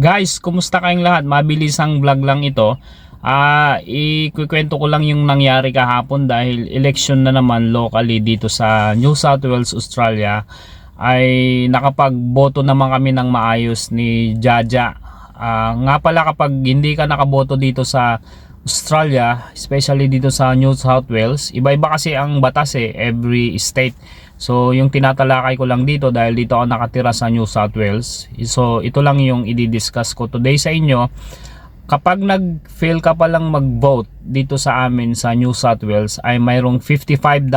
Guys, kumusta kayong lahat? Mabilisang vlog lang ito. Ah, ikukwento ko lang yung nangyari kahapon dahil election na naman locally dito sa New South Wales, Australia ay nakapagboto naman kami ng maayos ni Jaja. Ah, nga pala kapag hindi ka nakaboto dito sa Australia, especially dito sa New South Wales, iba-iba kasi ang batas eh, every state. So, yung tinatalakay ko lang dito dahil dito ako nakatira sa New South Wales. So, ito lang yung i-discuss ko today sa inyo. Kapag nag-fail ka pa lang mag-vote dito sa amin sa New South Wales ay mayroong $55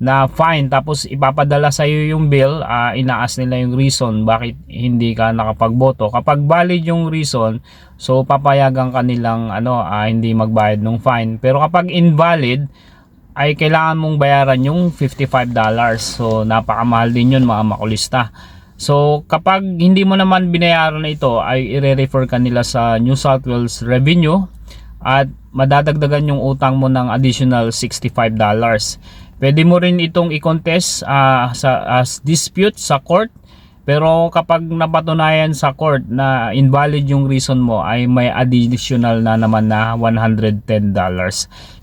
na fine tapos ipapadala sa iyo yung bill, ah, inaas nila yung reason bakit hindi ka nakapagboto. Kapag valid yung reason, so papayagan ka nilang ano, ah, hindi magbayad ng fine. Pero kapag invalid, ay kailangan mong bayaran yung $55. So napakamahal din yun mga makulista. So kapag hindi mo naman binayaran na ito ay i-refer ka nila sa New South Wales Revenue at madadagdagan yung utang mo ng additional $65. Pwede mo rin itong i-contest ah, sa as dispute sa court pero kapag napatunayan sa court na invalid yung reason mo ay may additional na naman na $110.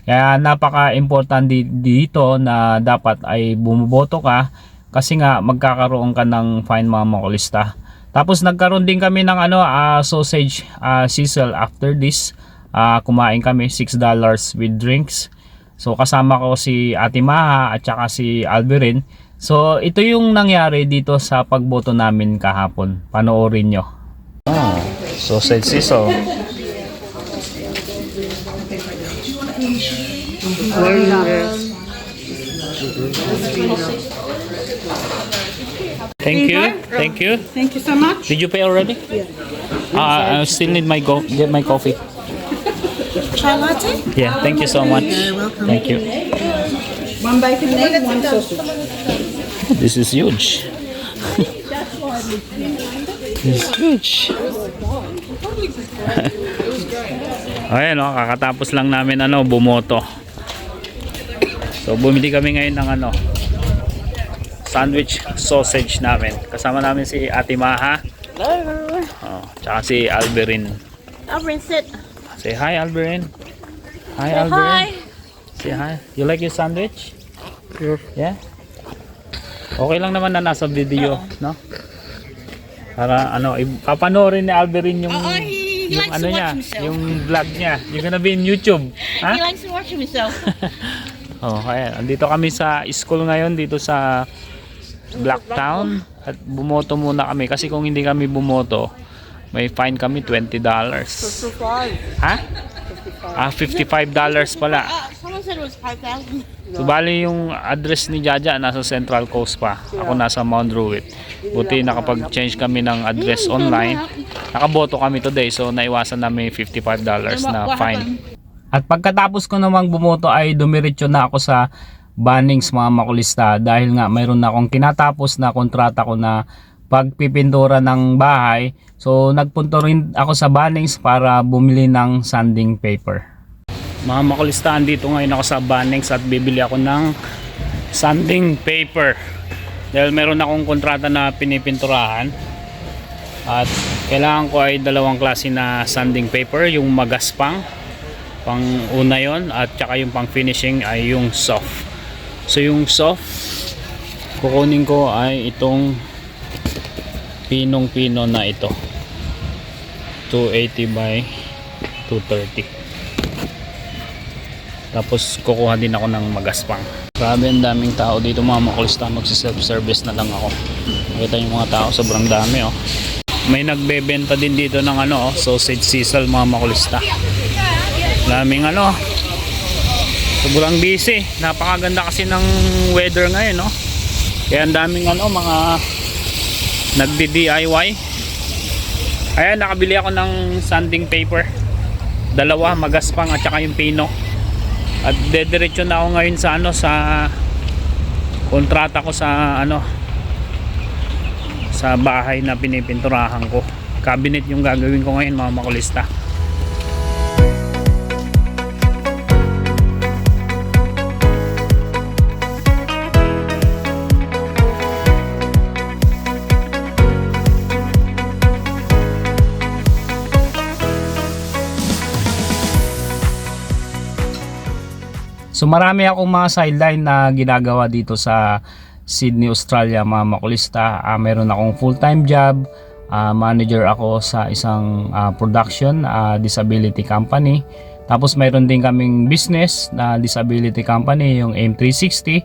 Kaya napaka-importante dito na dapat ay bumuboto ka kasi nga magkakaroon ka ng fine mga makulista. Tapos nagkaroon din kami ng ano ah, sausage ah, sizzle after this. Ah, kumain kami $6 with drinks. So kasama ko si Ate Maha at saka si Alberin. So ito yung nangyari dito sa pagboto namin kahapon. Panoorin nyo. Oh, sausage sizzle. Thank you. Thank you. Thank you so much. Did you pay already? Yeah. Uh, I still need my go get my coffee. Chai latte? Yeah, thank you so much. Thank you. One bacon egg, one sausage. This is huge. This is huge. Ayan o, kakatapos lang namin ano, bumoto. So bumili kami ngayon ng ano, sandwich sausage namin. Kasama namin si Ate Maha, Hello. oh, tsaka si Alberin. I'll rinse it. Say hi Alberin. Hi Say Alberin. hi. Say hi. You like your sandwich? Yeah. Okay lang naman na nasa video, no? Para ano, papanoorin ni Alberin yung Oh, he, he yung likes ano to watch niya, himself. yung vlog niya. You're gonna be in YouTube. He Ha? likes to watch himself. Oh, ayan. Andito kami sa school ngayon dito sa Blacktown at bumoto muna kami kasi kung hindi kami bumoto, may fine kami $20. Ha? Ah, $55 pala. 5,000. So bali yung address ni Jaja nasa Central Coast pa. Ako nasa Mount Druitt. Buti nakapag-change kami ng address online. Nakaboto kami today so naiwasan namin yung $55 na fine. At pagkatapos ko namang bumoto ay dumiretso na ako sa Bunnings mga makulista dahil nga mayroon na akong tinatapos na kontrata ko na pagpipintura ng bahay. So nagpunto rin ako sa Bunnings para bumili ng sanding paper. Mga makulistahan dito ngayon ako sa Bunnings at bibili ako ng sanding paper. Dahil meron akong kontrata na pinipinturahan. At kailangan ko ay dalawang klase na sanding paper, yung magaspang pang una yon at saka yung pang finishing ay yung soft. So yung soft kukunin ko ay itong pinong pino na ito. 280 by 230. Tapos kukuha din ako ng magaspang. Grabe ang daming tao dito mga makulista. Magsi-self-service na lang ako. Nakita yung mga tao sobrang dami oh. May nagbebenta din dito ng ano oh, sausage sizzle mga makulista. Daming ano. Sobrang busy. Napakaganda kasi ng weather ngayon no. Kaya ang daming ano mga nagdi-DIY. Ayan nakabili ako ng sanding paper. Dalawa magaspang at saka yung pino. At dediretso na ako ngayon sa ano sa kontrata ko sa ano sa bahay na pinipinturahan ko. Cabinet yung gagawin ko ngayon mga makulista. So marami akong mga sideline na ginagawa dito sa Sydney, Australia, mga makulista. Ah, meron akong full-time job. Ah, manager ako sa isang ah, production ah, disability company. Tapos mayroon din kaming business na disability company, yung M360.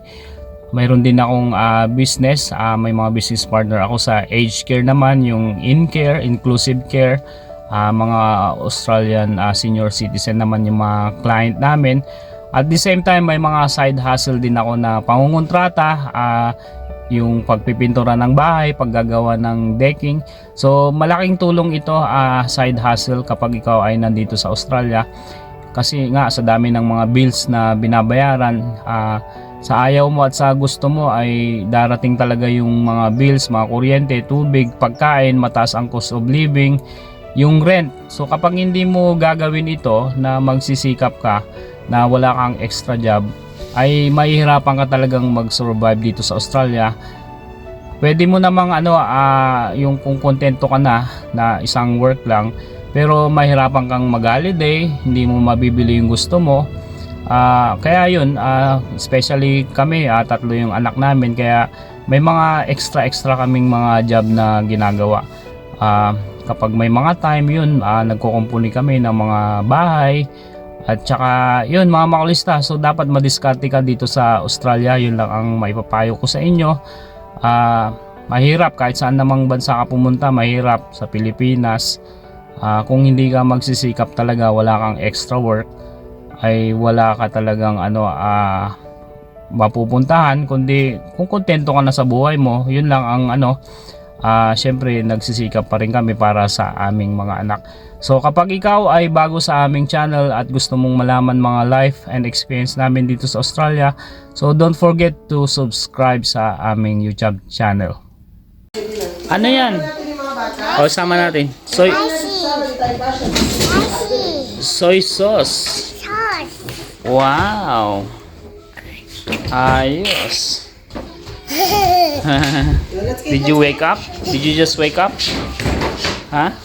Mayroon din akong ah, business, ah, may mga business partner ako sa aged care naman, yung in-care, inclusive care, ah, mga Australian ah, senior citizen naman yung mga client namin. At the same time, may mga side hustle din ako na pangungontrata, ah, yung pagpipintura ng bahay, paggagawa ng decking. So malaking tulong ito ah, side hustle kapag ikaw ay nandito sa Australia. Kasi nga sa dami ng mga bills na binabayaran, ah, sa ayaw mo at sa gusto mo ay darating talaga yung mga bills, mga kuryente, tubig, pagkain, mataas ang cost of living, yung rent. So kapag hindi mo gagawin ito na magsisikap ka na wala kang extra job, ay mahihirapan ka talagang mag-survive dito sa Australia. Pwede mo namang ano ah, yung kung kontento ka na na isang work lang pero mahirapan kang mag-holiday, hindi mo mabibili yung gusto mo. Ah, kaya yun, ah, especially kami, ah, tatlo yung anak namin kaya may mga extra extra kaming mga job na ginagawa. Ah, kapag may mga time yun, ah, nagkukumpuni kami ng mga bahay, at saka, yun mga makulista. So, dapat madiskarte ka dito sa Australia. Yun lang ang maipapayo ko sa inyo. Ah, mahirap kahit saan namang bansa ka pumunta. Mahirap sa Pilipinas. Ah, kung hindi ka magsisikap talaga, wala kang extra work, ay wala ka talagang ano, ah, mapupuntahan. Kundi, kung kontento ka na sa buhay mo, yun lang ang ano, ah, syempre nagsisikap pa rin kami para sa aming mga anak. So kapag ikaw ay bago sa aming channel at gusto mong malaman mga life and experience namin dito sa Australia, so don't forget to subscribe sa aming YouTube channel. Ano yan? O, sama natin. Soy, soy sauce. Wow. Ayos. Did you wake up? Did you just wake up? Ha?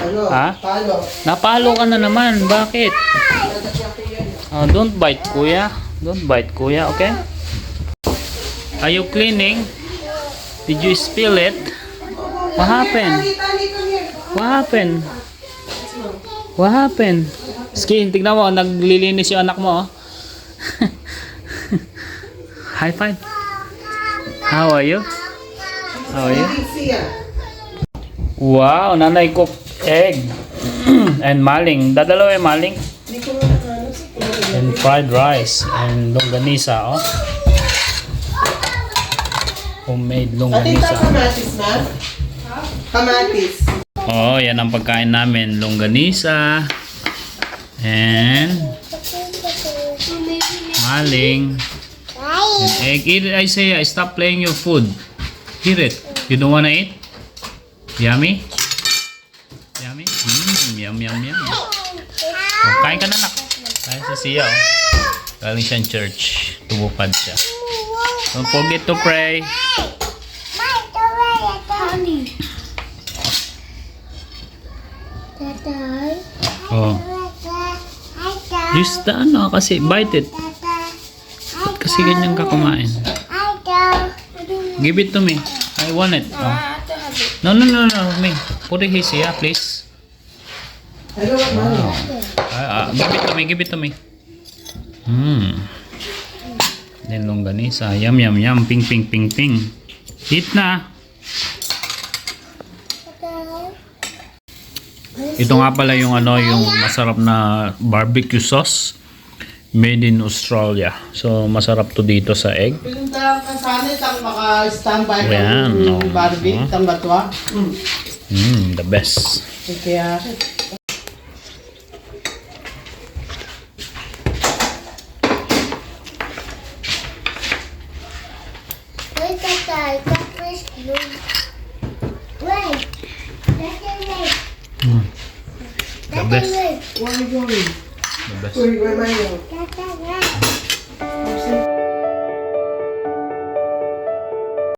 Ano? Ha? Palo. Napalo ka na naman. Bakit? Oh, don't bite, kuya. Don't bite, kuya. Okay? Are you cleaning? Did you spill it? What happened? What happened? What happened? Skin, tignan mo. Naglilinis yung anak mo. oh. High five. How are you? How are you? Wow, nanay cook egg and maling. Dadalaw yung maling. And fried rice and longganisa, oh. Homemade longganisa. kamatis na? Kamatis. Oh, yan ang pagkain namin. Longganisa. And maling. And egg. Eat it, I say, stop playing your food. Eat it. You don't wanna eat? Yummy? Yummy? Mm, yum, yum, yum. Oh, kain ka na, nak. Kain sa siya, oh. Galing siyang church. Tumupad siya. Don't forget to pray. Oh. Use the ano kasi bite it. Kasi ganyan ka kumain? Give it to me. I want it. Oh. No, no, no, no, me. Put it here, please. Hello, Mano. Ah, ah, give it to me, give it to me. Hmm. Then longganisa. Yum, yum, yum. Ping, ping, ping, ping. Eat na. Ito nga pala yung ano, yung masarap na barbecue sauce made in Australia. So, masarap to dito sa egg. Pinunta ka sana itang maka-standby Ayan, ng no. Barbie, Ah. itang batwa. Hmm. Mm, the best. Kaya, Wait, the best. where are you going? The best. Where, where am I going? Tata,